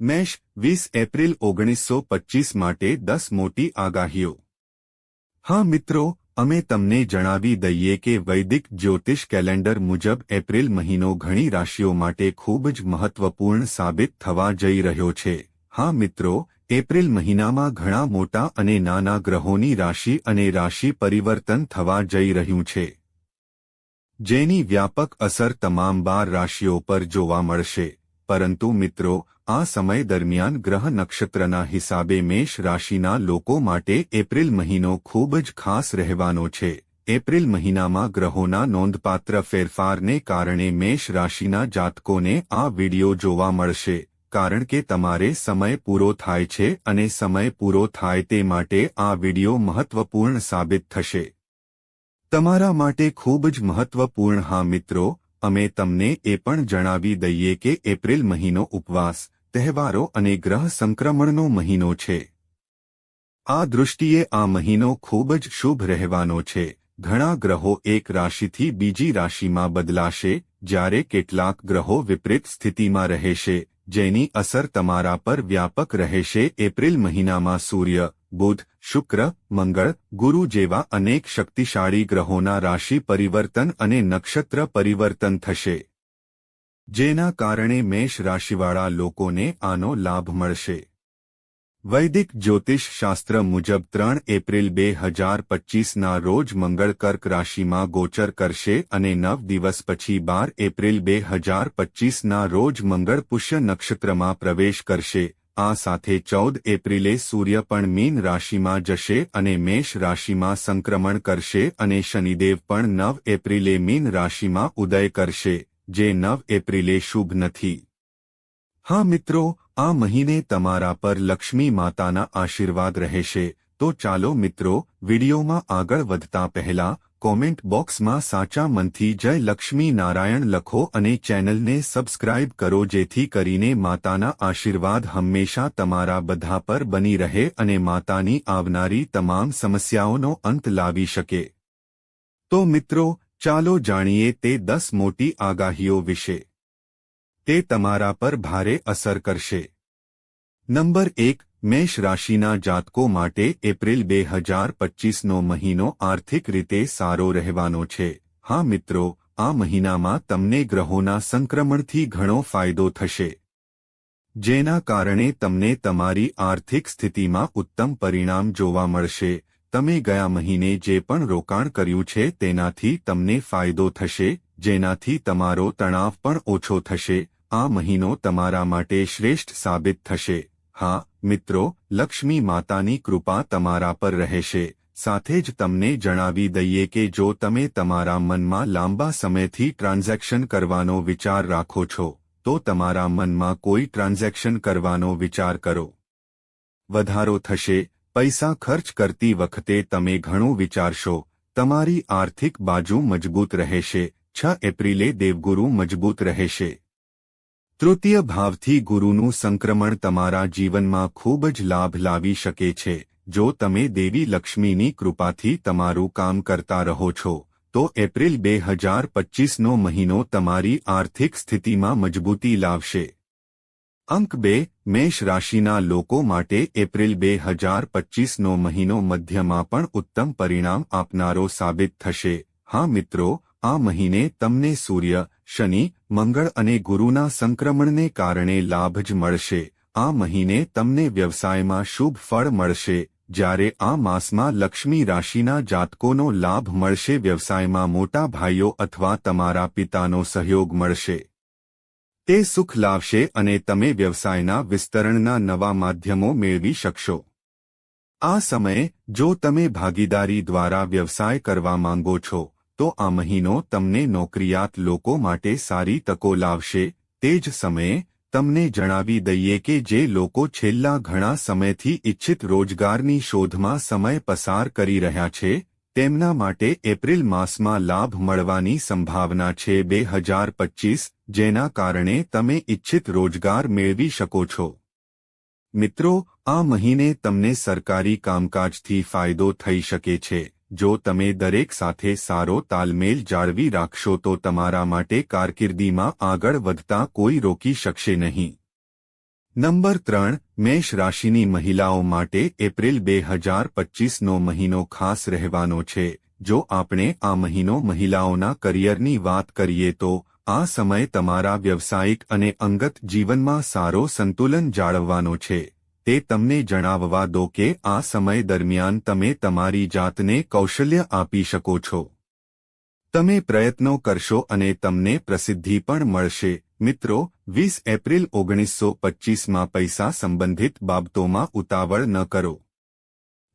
મેષ વીસ એપ્રિલ ઓગણીસો પચ્ચીસ માટે દસ મોટી આગાહીઓ. હા મિત્રો, અમે તમને જણાવી દઈએ કે વૈદિક જ્યોતિષ કેલેન્ડર મુજબ એપ્રિલ મહિનો ઘણી રાશિઓ માટે ખૂબ જ મહત્વપૂર્ણ સાબિત થવા જઈ રહ્યો છે. હા મિત્રો, એપ્રિલ મહિનામાં ઘણા મોટા અને નાના ગ્રહોની રાશિ અને રાશિ પરિવર્તન થવા જઈ રહ્યું છે. જેની વ્યાપક અસર તમામ બાર રાશિઓ પર જોવા મળશે. પરંતુ મિત્રો, આ સમય દરમિયાન ગ્રહ નક્ષત્રના હિસાબે મેષ રાશિના લોકો માટે એપ્રિલ મહિનો ખૂબ જ ખાસ રહેવાનો છે. એપ્રિલ મહિનામાં ગ્રહોના નોંધપાત્ર ફેરફારને કારણે મેષ રાશિના જાતકોને આ વિડિયો જોવા મળશે, કારણ કે તમારે સમય પૂરો થાય છે અને સમય પૂરો થાય તે માટે આ વિડિયો મહત્વપૂર્ણ સાબિત થશે. તમારા માટે ખૂબ જ મહત્વપૂર્ણ હા મિત્રો અમે તમને એ પણ જણાવી દઈએ કે એપ્રિલ મહિનો ઉપવાસ, તહેવારો અને ગ્રહ સંક્રમણનો મહિનો છે. આ દૃષ્ટિએ આ મહિનો ખૂબ જ શુભ રહેવાનો છે. ઘણા ગ્રહો એક રાશિથી બીજી રાશિમાં બદલાશે, જ્યારે કેટલાક ગ્રહો વિપરીત સ્થિતિમાં રહેશે, જેની અસર તમારા પર વ્યાપક રહેશે. એપ્રિલ મહિનામાં સૂર્ય, બુધ શુક્ર, મંગળ, ગુરુ જેવા અનેક શક્તિશાળી ગ્રહોના રાશિ પરિવર્તન અને નક્ષત્ર પરિવર્તન થશે. જેના કારણે મેષ રાશિવાળા લોકોને આનો લાભ મળશે. વૈદિક જ્યોતિષ શાસ્ત્ર મુજબ ત્રણ એપ્રિલ બે હજાર પચ્ચીસના રોજ મંગળ કર્ક રાશિમાં ગોચર કરશે અને નવ દિવસ પછી બાર એપ્રિલ બે હજાર પચ્ચીસના રોજ મંગળ પુષ્ય નક્ષત્રમાં પ્રવેશ કરશે. આ સાથે ચૌદ એપ્રિલે સૂર્ય પણ મીન રાશિમાં જશે અને મેષ રાશિમાં સંક્રમણ કરશે અને શનિદેવ પણ નવ એપ્રિલે મીન રાશિમાં ઉદય કરશે, જે નવ એપ્રિલે શુભ નથી. હા મિત્રો, આ મહિને તમારા પર લક્ષ્મી માતાના આશીર્વાદ રહેશે. તો ચાલો મિત્રો, વિડીયોમાં આગળ વધતા પહેલા કોમેન્ટ બોક્સમાં સાચા મનથી જય લક્ષ્મી નારાયણ લખો અને ચેનલને સબસ્ક્રાઇબ કરો જેથી કરીને માતાના આશીર્વાદ હંમેશા તમારા બધા પર બની રહે અને માતાની આવનારી તમામ સમસ્યાઓનો અંત લાવી શકે. તો મિત્રો, ચાલો જાણીએ તે દસ મોટી આગાહીઓ વિશે. તે તમારા પર ભારે અસર કરશે. નંબર એક મેષ રાશિના જાતકો માટે એપ્રિલ બે હજાર પચ્ચીસનો મહિનો આર્થિક રીતે સારો રહેવાનો છે. હા મિત્રો, આ મહિનામાં તમને ગ્રહોના સંક્રમણથી ઘણો ફાયદો થશે. જેના કારણે તમને તમારી આર્થિક સ્થિતિમાં ઉત્તમ પરિણામ જોવા મળશે. તમે ગયા મહિને જે પણ રોકાણ કર્યું છે તેનાથી તમને ફાયદો થશે, જેનાથી તમારો તણાવ પણ ઓછો થશે. આ મહિનો તમારા માટે શ્રેષ્ઠ સાબિત થશે. હા, મિત્રો, લક્ષ્મી માતાની કૃપા તમારા પર રહેશે. સાથે જ તમને જણાવી દઈએ કે જો તમે તમારા મનમાં લાંબા સમયથી ટ્રાન્ઝેક્શન કરવાનો વિચાર રાખો છો, તો તમારા મનમાં કોઈ ટ્રાન્ઝેક્શન કરવાનો વિચાર કરો. વધારો થશે, પૈસા ખર્ચ કરતી વખતે તમે ઘણું વિચારશો, તમારી આર્થિક બાજુ મજબૂત રહેશે, છ એપ્રિલે દેવગુરુ મજબૂત રહેશે. તૃતીય ભાવથી ગુરુનું સંક્રમણ તમારા જીવનમાં ખૂબ જ લાભ લાવી શકે છે. જો તમે દેવી લક્ષ્મીની કૃપાથી તમારું કામ કરતા રહો છો, તો એપ્રિલ બે હજાર મહિનો તમારી આર્થિક સ્થિતિમાં મજબૂતી લાવશે. અંક બે, મેષ રાશિના લોકો માટે એપ્રિલ બે હજાર પચ્ચીસનો મહિનો મધ્યમાં પણ ઉત્તમ પરિણામ આપનારો સાબિત થશે. હા મિત્રો, આ મહિને તમને સૂર્ય શનિ, મંગળ અને ગુરુના સંક્રમણને કારણે લાભ જ મળશે. આ મહિને તમને વ્યવસાયમાં શુભ ફળ મળશે. જ્યારે આ માસમાં લક્ષ્મી રાશિના જાતકોનો લાભ મળશે. વ્યવસાયમાં મોટા ભાઈઓ અથવા તમારા પિતાનો સહયોગ મળશે. તે સુખ લાવશે અને તમે વ્યવસાયના વિસ્તરણના નવા માધ્યમો મેળવી શકશો. આ સમયે, જો તમે ભાગીદારી દ્વારા વ્યવસાય કરવા માંગો છો તો આ મહિનો તમને નોકરિયાત લોકો માટે સારી તકો લાવશે, તે જ સમયે તમને જણાવી દઈએ કે જે લોકો છેલ્લા ઘણા સમયથી ઇચ્છિત રોજગારની શોધમાં સમય પસાર કરી રહ્યા છે, તેમના માટે એપ્રિલ માસમાં લાભ મળવાની સંભાવના છે બે હજાર પચ્ચીસ જેના કારણે તમે ઇચ્છિત રોજગાર મેળવી શકો છો. મિત્રો, આ મહિને તમને સરકારી કામકાજથી ફાયદો થઈ શકે છે. જો તમે દરેક સાથે સારો તાલમેલ જાળવી રાખશો તો તમારા માટે કારકિર્દીમાં આગળ વધતા કોઈ રોકી શકશે નહીં. નંબર ત્રણ, મેષ રાશિની મહિલાઓ માટે એપ્રિલ બે હજાર પચીસનો મહિનો ખાસ રહેવાનો છે. જો આપણે આ મહિનો મહિલાઓના કરિયરની વાત કરીએ તો આ સમય તમારા વ્યવસાયિક અને અંગત જીવનમાં સારો સંતુલન જાળવવાનો છે. તે તમને જણાવવા દો કે આ સમય દરમિયાન તમે તમારી જાતને કૌશલ્ય આપી શકો છો. તમે પ્રયત્નો કરશો અને તમને પ્રસિદ્ધિ પણ મળશે. મિત્રો, વીસ એપ્રિલ ઓગણીસો પચ્ચીસમાં પૈસા સંબંધિત બાબતોમાં ઉતાવળ ન કરો.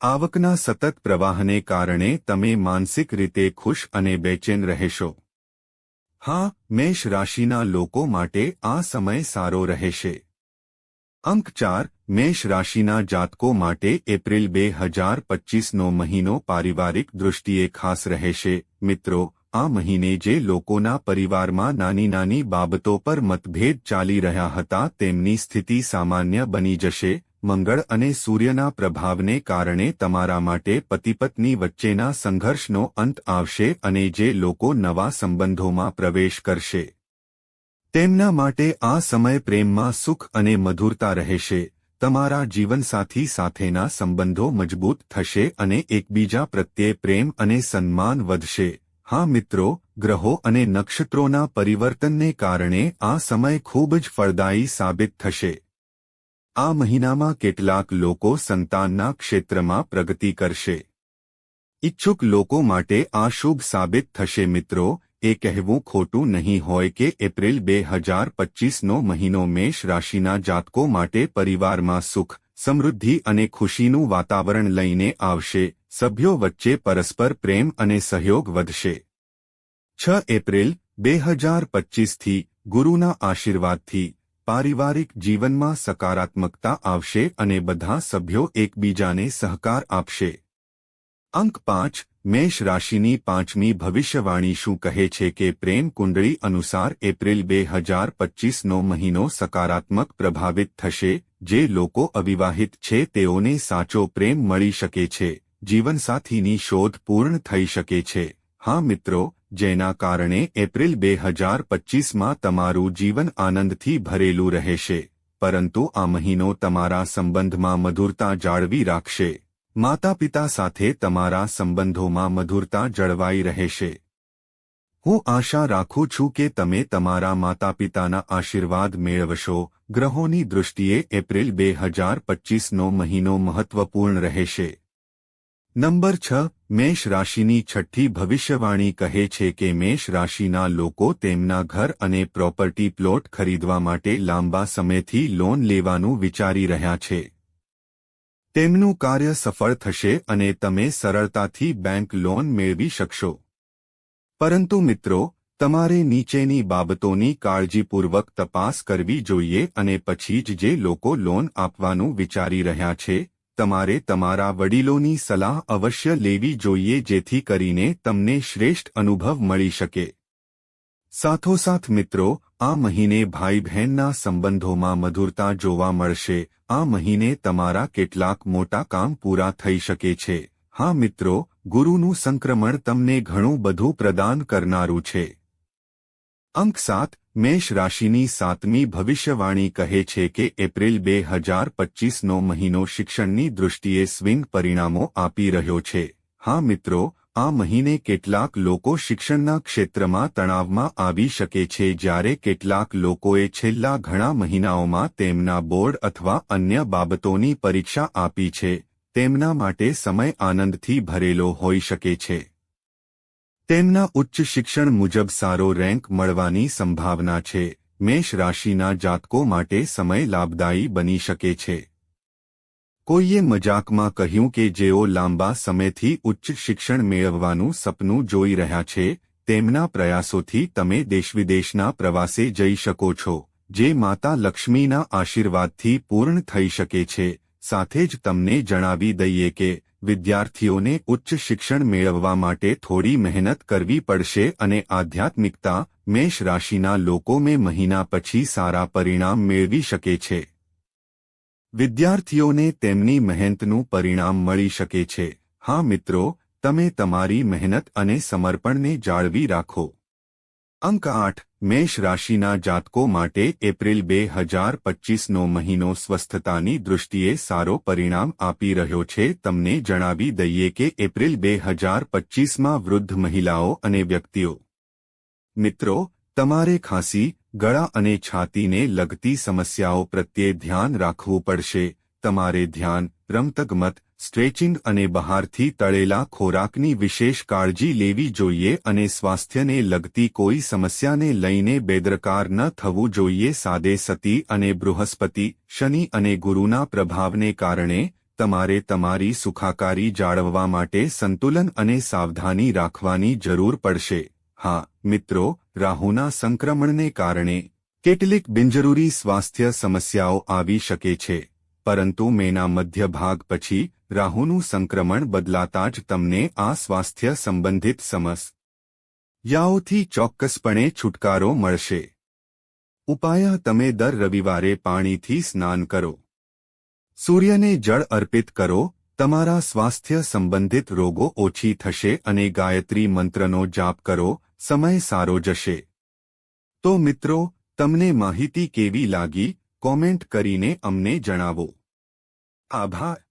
આવકના સતત પ્રવાહને કારણે તમે માનસિક રીતે ખુશ અને બેચેન રહેશો. હા, મેષ રાશિના લોકો માટે આ સમય સારો રહેશે. અંક ચાર મેષ રાશિના જાતકો માટે એપ્રિલ બે હજાર પચીસનો મહિનો પારિવારિક દૃષ્ટિએ ખાસ રહેશે. મિત્રો, આ મહિને જે લોકોના પરિવારમાં નાની નાની બાબતો પર મતભેદ ચાલી રહ્યા હતા તેમની સ્થિતિ સામાન્ય બની જશે. મંગળ અને સૂર્યના પ્રભાવને કારણે તમારા માટે પતિપત્ની વચ્ચેના સંઘર્ષનો અંત આવશે અને જે લોકો નવા સંબંધોમાં પ્રવેશ કરશે. તેમના માટે આ સમય પ્રેમમાં સુખ અને મધુરતા રહેશે. તમારા જીવનસાથી સાથેના સંબંધો મજબૂત થશે અને એકબીજા પ્રત્યે પ્રેમ અને સન્માન વધશે. હા મિત્રો, ગ્રહો અને નક્ષત્રોના પરિવર્તનને કારણે આ સમય ખૂબ જ ફળદાયી સાબિત થશે. આ મહિનામાં કેટલાક લોકો સંતાનના ક્ષેત્રમાં પ્રગતિ કરશે. ઇચ્છુક લોકો માટે આ શુભ સાબિત થશે મિત્રો એ કહેવું ખોટું નહીં હોય કે એપ્રિલ બે હજાર પચીસનો મહિનો મેષ રાશિના જાતકો માટે પરિવારમાં સુખ, સમૃદ્ધિ અને ખુશીનું વાતાવરણ લઈને આવશે, સભ્યો વચ્ચે પરસ્પર પ્રેમ અને સહયોગ વધશે. છ એપ્રિલ બે હજાર પચીસથી ગુરુના આશીર્વાદથી પારિવારિક જીવનમાં સકારાત્મકતા આવશે અને બધા સભ્યો એકબીજાને સહકાર આપશે. અંક પાંચ મેષ રાશિની પાંચમી ભવિષ્યવાણી શું કહે છે કે પ્રેમ કુંડળી અનુસાર એપ્રિલ બે હજાર પચીસનો મહિનો સકારાત્મક પ્રભાવિત થશે, જે લોકો અવિવાહિત છે તેઓને સાચો પ્રેમ મળી શકે છે, જીવનસાથીની શોધ પૂર્ણ થઈ શકે છે. હા મિત્રો, જેના કારણે એપ્રિલ બે હજાર પચીસમાં તમારું જીવન આનંદથી ભરેલું રહેશે, પરંતુ આ મહિનો તમારા સંબંધમાં મધુરતા જાળવી રાખશે. માતા પિતા સાથે તમારા સંબંધોમાં મધુરતા જળવાઈ રહેશે. હું આશા રાખું છું કે તમે તમારા માતા પિતાના આશીર્વાદ મેળવશો. ગ્રહોની દૃષ્ટિએ એપ્રિલ બે હજાર પચીસનો મહિનો મહત્વપૂર્ણ રહેશે. નંબર છ, મેષ રાશિની છઠ્ઠી ભવિષ્યવાણી કહે છે કે મેષ રાશિના લોકો તેમના ઘર અને પ્રોપર્ટી પ્લોટ ખરીદવા માટે લાંબા સમયથી લોન લેવાનું વિચારી રહ્યા છે. તેમનું કાર્ય સફળ થશે અને તમે સરળતાથી બેંક લોન મેળવી શકશો. પરંતુ મિત્રો, તમારે નીચેની બાબતોની કાળજીપૂર્વક તપાસ કરવી જોઈએ અને પછી જ જે લોકો લોન આપવાનું વિચારી રહ્યા છે, તમારે તમારા વડીલોની સલાહ અવશ્ય લેવી જોઈએ જેથી કરીને તમને શ્રેષ્ઠ અનુભવ મળી શકે. સાથોસાથ મિત્રો આ મહિને ભાઈ બહેનના સંબંધોમાં મધુરતા જોવા મળશે. આ મહિને તમારા કેટલાક મોટા કામ પૂરા થઈ શકે છે. હા મિત્રો, ગુરુનું સંક્રમણ તમને ઘણું બધું પ્રદાન કરનારું છે. અંક સાત, મેષ રાશિની સાતમી ભવિષ્યવાણી કહે છે કે એપ્રિલ બે હજાર પચીસનો મહિનો શિક્ષણની દૃષ્ટિએ સ્વિંગ પરિણામો આપી રહ્યો છે. હા મિત્રો આ મહિને કેટલાક લોકો શિક્ષણના ક્ષેત્રમાં તણાવમાં આવી શકે છે જ્યારે કેટલાક લોકોએ છેલ્લા ઘણા મહિનાઓમાં તેમના બોર્ડ અથવા અન્ય બાબતોની પરીક્ષા આપી છે, તેમના માટે સમય આનંદથી ભરેલો હોઈ શકે છે. તેમના ઉચ્ચ શિક્ષણ મુજબ સારો રેન્ક મળવાની સંભાવના છે. મેષ રાશિના જાતકો માટે સમય લાભદાયી બની શકે છે. કોઈએ મજાકમાં કહ્યું કે જેઓ લાંબા સમયથી ઉચ્ચ શિક્ષણ મેળવવાનું સપનું જોઈ રહ્યા છે, તેમના પ્રયાસોથી તમે દેશવિદેશના પ્રવાસે જઈ શકો છો, જે માતા લક્ષ્મીના આશીર્વાદથી પૂર્ણ થઈ શકે છે. સાથે જ તમને જણાવી દઈએ કે, વિદ્યાર્થીઓને ઉચ્ચ શિક્ષણ મેળવવા માટે થોડી મહેનત કરવી પડશે અને આધ્યાત્મિકતા મેષ રાશિના લોકો મે મહિના પછી સારા પરિણામ મેળવી શકે છે. વિદ્યાર્થીઓને તેમની મહેનતનું પરિણામ મળી શકે છે. હા મિત્રો, તમે તમારી મહેનત અને સમર્પણને જાળવી રાખો. અંક આઠ, મેષ રાશિના જાતકો માટે એપ્રિલ બે હજાર પચીસનો મહિનો સ્વસ્થતાની દૃષ્ટિએ સારો પરિણામ આપી રહ્યો છે. તમને જણાવી દઈએ કે એપ્રિલ બે હજાર પચીસમાં વૃદ્ધ મહિલાઓ અને વ્યક્તિઓ. મિત્રો, તમારે ખાંસી ગળા અને છાતીને લગતી સમસ્યાઓ પ્રત્યે ધ્યાન રાખવું પડશે. તમારે ધ્યાન, રમતગમત, સ્ટ્રેચિંગ અને બહારથી તળેલા ખોરાકની વિશેષ કાળજી લેવી જોઈએ અને સ્વાસ્થ્યને લગતી કોઈ સમસ્યાને લઈને બેદરકાર ન થવું જોઈએ. સાદે સતી અને બૃહસ્પતિ, શનિ અને ગુરુના પ્રભાવને કારણે તમારે તમારી સુખાકારી જાળવવા માટે સંતુલન અને સાવધાની રાખવાની જરૂર પડશે. હા, મિત્રો, રાહુના સંક્રમણને કારણે કેટલીક બિનજરૂરી સ્વાસ્થ્ય સમસ્યાઓ આવી શકે છે. પરંતુ મેના મધ્ય ભાગ પછી રાહુનું સંક્રમણ બદલાતા જ તમને આ સ્વાસ્થ્ય સંબંધિત સમસ્યાઓથી ચોક્કસપણે છુટકારો મળશે. ઉપાય, તમે દર રવિવારે પાણીથી સ્નાન કરો. સૂર્યને જળ અર્પિત કરો. તમારા સ્વાસ્થ્ય સંબંધિત રોગો ઓછી થશે અને ગાયત્રી મંત્રનો જાપ કરો. સમય સારો જશે. તો મિત્રો તમને માહિતી કેવી લાગી? કોમેન્ટ કરીને અમને જણાવો. આભાર.